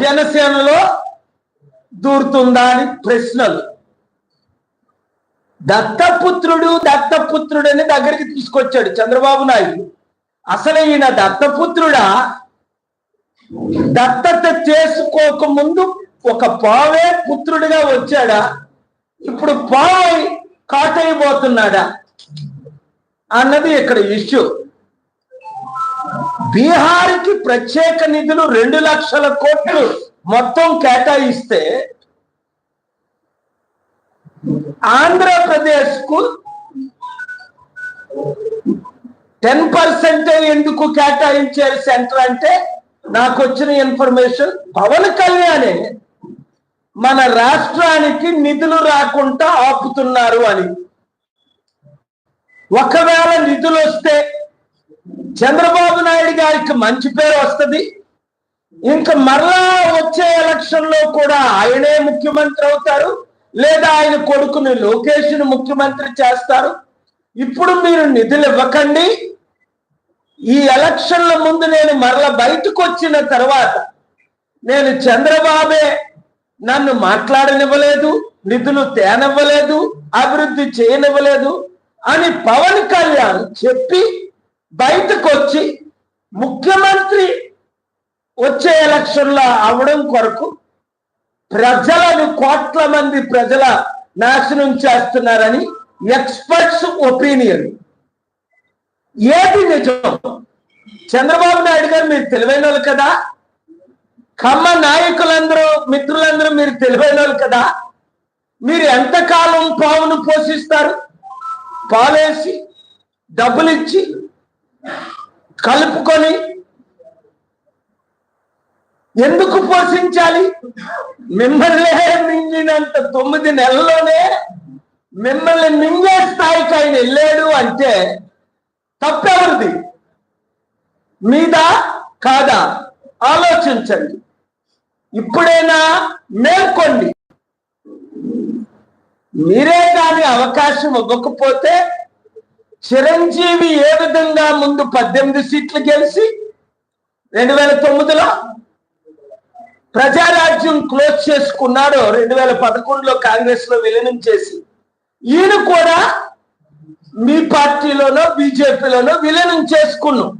జనసేనలో దూరుతుందా అని ప్రశ్నలు. దత్తపుత్రుడు దత్తపుత్రుడు అని దగ్గరికి తీసుకొచ్చాడు చంద్రబాబు నాయుడు. అసలు ఈయన దత్తపుత్రుడా? దత్తత చేసుకోక ముందు ఒక పావే పుత్రుడిగా వచ్చాడా? ఇప్పుడు పావై కాటైపోతున్నాడా? అన్నది ఇక్కడ ఇష్యూ. బీహార్కి ప్రత్యేక నిధులు రెండు లక్షల కోట్లు మొత్తం కేటాయిస్తే ఆంధ్రప్రదేశ్కు టెన్ పర్సెంట్ ఎందుకు కేటాయించారు సెంటర్ అంటే నాకు వచ్చిన ఇన్ఫర్మేషన్ పవన్ కళ్యాణే మన రాష్ట్రానికి నిధులు రాకుండా ఆపుతున్నారు అని. ఒకవేళ నిధులు వస్తే చంద్రబాబు నాయుడు గారికి మంచి పేరు వస్తుంది. ఇంకా మరలా వచ్చే ఎలక్షన్లో కూడా ఆయనే ముఖ్యమంత్రి అవుతారు. లేదా ఆయన కొడుకుని లోకేష్ని ముఖ్యమంత్రి చేస్తారు. ఇప్పుడు మీరు నిధులు ఇవ్వకండి. ఈ ఎలక్షన్ల ముందు నేను మరల బయటకు వచ్చిన తర్వాత నేను చంద్రబాబే నన్ను మాట్లాడనివ్వలేదు నిధులు తేనివ్వలేదు అభివృద్ధి చేయనివ్వలేదు అని పవన్ కళ్యాణ్ చెప్పి బయటకు వచ్చి ముఖ్యమంత్రి వచ్చే ఎలక్షన్లో అవడం కొరకు ప్రజలను కోట్ల మంది ప్రజల నాశనం చేస్తున్నారని ఎక్స్పర్ట్స్ ఒపీనియన్. ఏది నిజం? చంద్రబాబు నాయుడు గారు మీరు తెలివైన వాళ్ళు కదా? కమ్మ నాయకులందరూ మిత్రులందరూ మీరు తెలివైన వాళ్ళు కదా? మీరు ఎంతకాలం పావును పోషిస్తారు? పాలేసి డబ్బులు ఇచ్చి కలుపుకొని ఎందుకు పోషించాలి? మిమ్మల్ని మింగినంత తొమ్మిది నెలల్లోనే మిమ్మల్ని మింగే స్థాయికి ఆయన వెళ్ళాడు అంటే తప్పెవరిది? మీద? కాదా? ఆలోచించండి. ఇప్పుడైనా మేల్కోండి. మీరే దాని అవకాశం ఇవ్వకపోతే చిరంజీవి ఏ విధంగా ముందు పద్దెనిమిది సీట్లు గెలిచి రెండు వేల తొమ్మిదిలో ప్రజారాజ్యం క్లోజ్ చేసుకున్నాడు రెండు వేల పదకొండులో కాంగ్రెస్లో విలీనం చేసి ఈయన కూడా మీ పార్టీలోనో బీజేపీలోనో విలీనం చేసుకున్నాం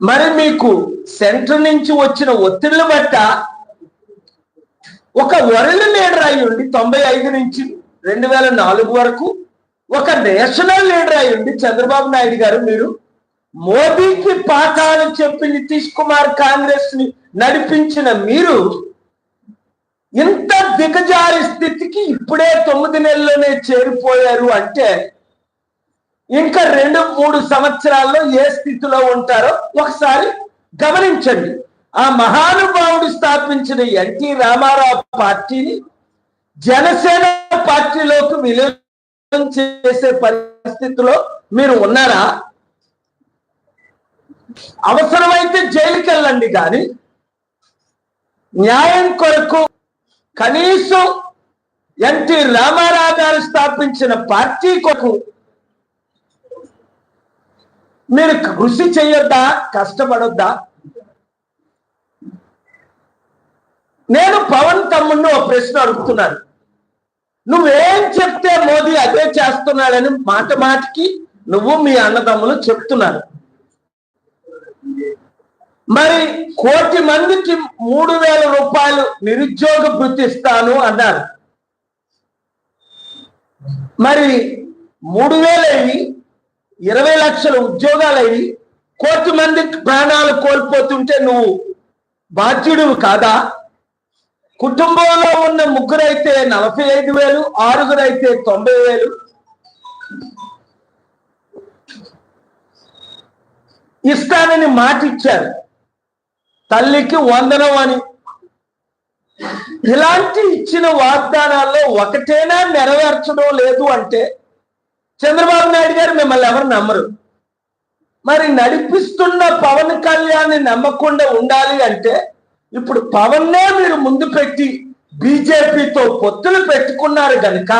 మరి మీకు సెంటర్ నుంచి వచ్చిన ఒత్తిళ్ళు బట్ట ఒక వరల్డ్ లీడర్ అయ్యుండి తొంభై ఐదు నుంచి రెండు వేల నాలుగు వరకు ఒక నేషనల్ లీడర్ అయ్యండి చంద్రబాబు నాయుడు గారు మీరు మోదీకి పాఠాలు చెప్పి నితీష్ కుమార్ కాంగ్రెస్ని నడిపించిన మీరు ఇంత దిగజారి స్థితికి ఇప్పుడే తొమ్మిది నెలల్లోనే చేరిపోయారు అంటే ఇంకా రెండు మూడు సంవత్సరాల్లో ఏ స్థితిలో ఉంటారో ఒకసారి గమనించండి. ఆ మహానుభావుడు స్థాపించిన ఎన్టీ రామారావు పార్టీని జనసేన పార్టీలోకి విలీనం చేసే పరిస్థితిలో మీరు ఉన్నారా? అవసరమైతే జైలుకి వెళ్ళండి కానీ న్యాయం కొరకు కనీసం ఎన్టీ రామారావు గారు స్థాపించిన పార్టీ కొరకు మీరు కృషి చేయొద్దా కష్టపడొద్దా? నేను పవన్ తమ్ముడిని ఒక ప్రశ్న అడుగుతున్నాను. నువ్వేం చెప్తే మోదీ అదే చేస్తున్నాడని మాట మాటికి నువ్వు మీ అన్నదమ్ములు చెప్తున్నారు. మరి కోటి మందికి మూడు వేల రూపాయలు నిరుద్యోగ భృతి ఇస్తాను అన్నారు. మరి మూడు వేలవి ఇరవై లక్షల ఉద్యోగాలవి కోటి మంది ప్రాణాలు కోల్పోతుంటే నువ్వు బాధ్యుడు కాదా? కుటుంబంలో ఉన్న ముగ్గురైతే నలభై ఐదు వేలు ఆరుగురైతే తొంభై వేలు. ఇస్తానని మాట ఇచ్చారు తల్లికి వందనం అని. ఇలాంటి ఇచ్చిన వాగ్దానాల్లో ఒకటేనా నెరవేర్చడం లేదు అంటే చంద్రబాబు నాయుడు గారు మిమ్మల్ని ఎవరు నమ్మరు. మరి నడిపిస్తున్న పవన్ కళ్యాణ్ నమ్మకుండా ఉండాలి అంటే ఇప్పుడు పవన్నే మీరు ముందు పెట్టి బీజేపీతో పొత్తులు పెట్టుకున్నారు కనుక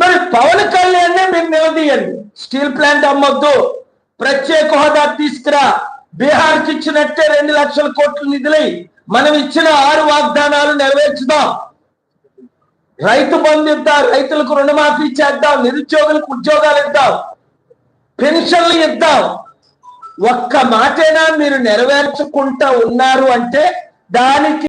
మరి పవన్ కళ్యాణ్నే మీరు నిలదీయండి. Steel plant అమ్మొద్దు. ప్రత్యేక హోదా తీసుకురా. బీహార్కి ఇచ్చినట్టే రెండు లక్షల కోట్ల నిధులై మనం ఇచ్చిన ఆరు వాగ్దానాలు నెరవేర్చుదాం. రైతు బంధు ఇద్దాం రైతులకు రుణమాఫీ చేద్దాం నిరుద్యోగులకు ఉద్యోగాలు ఇద్దాం పెన్షన్లు ఇద్దాం. ఒక్క మాటైనా మీరు నెరవేర్చుకుంటా ఉన్నారు అంటే దానికి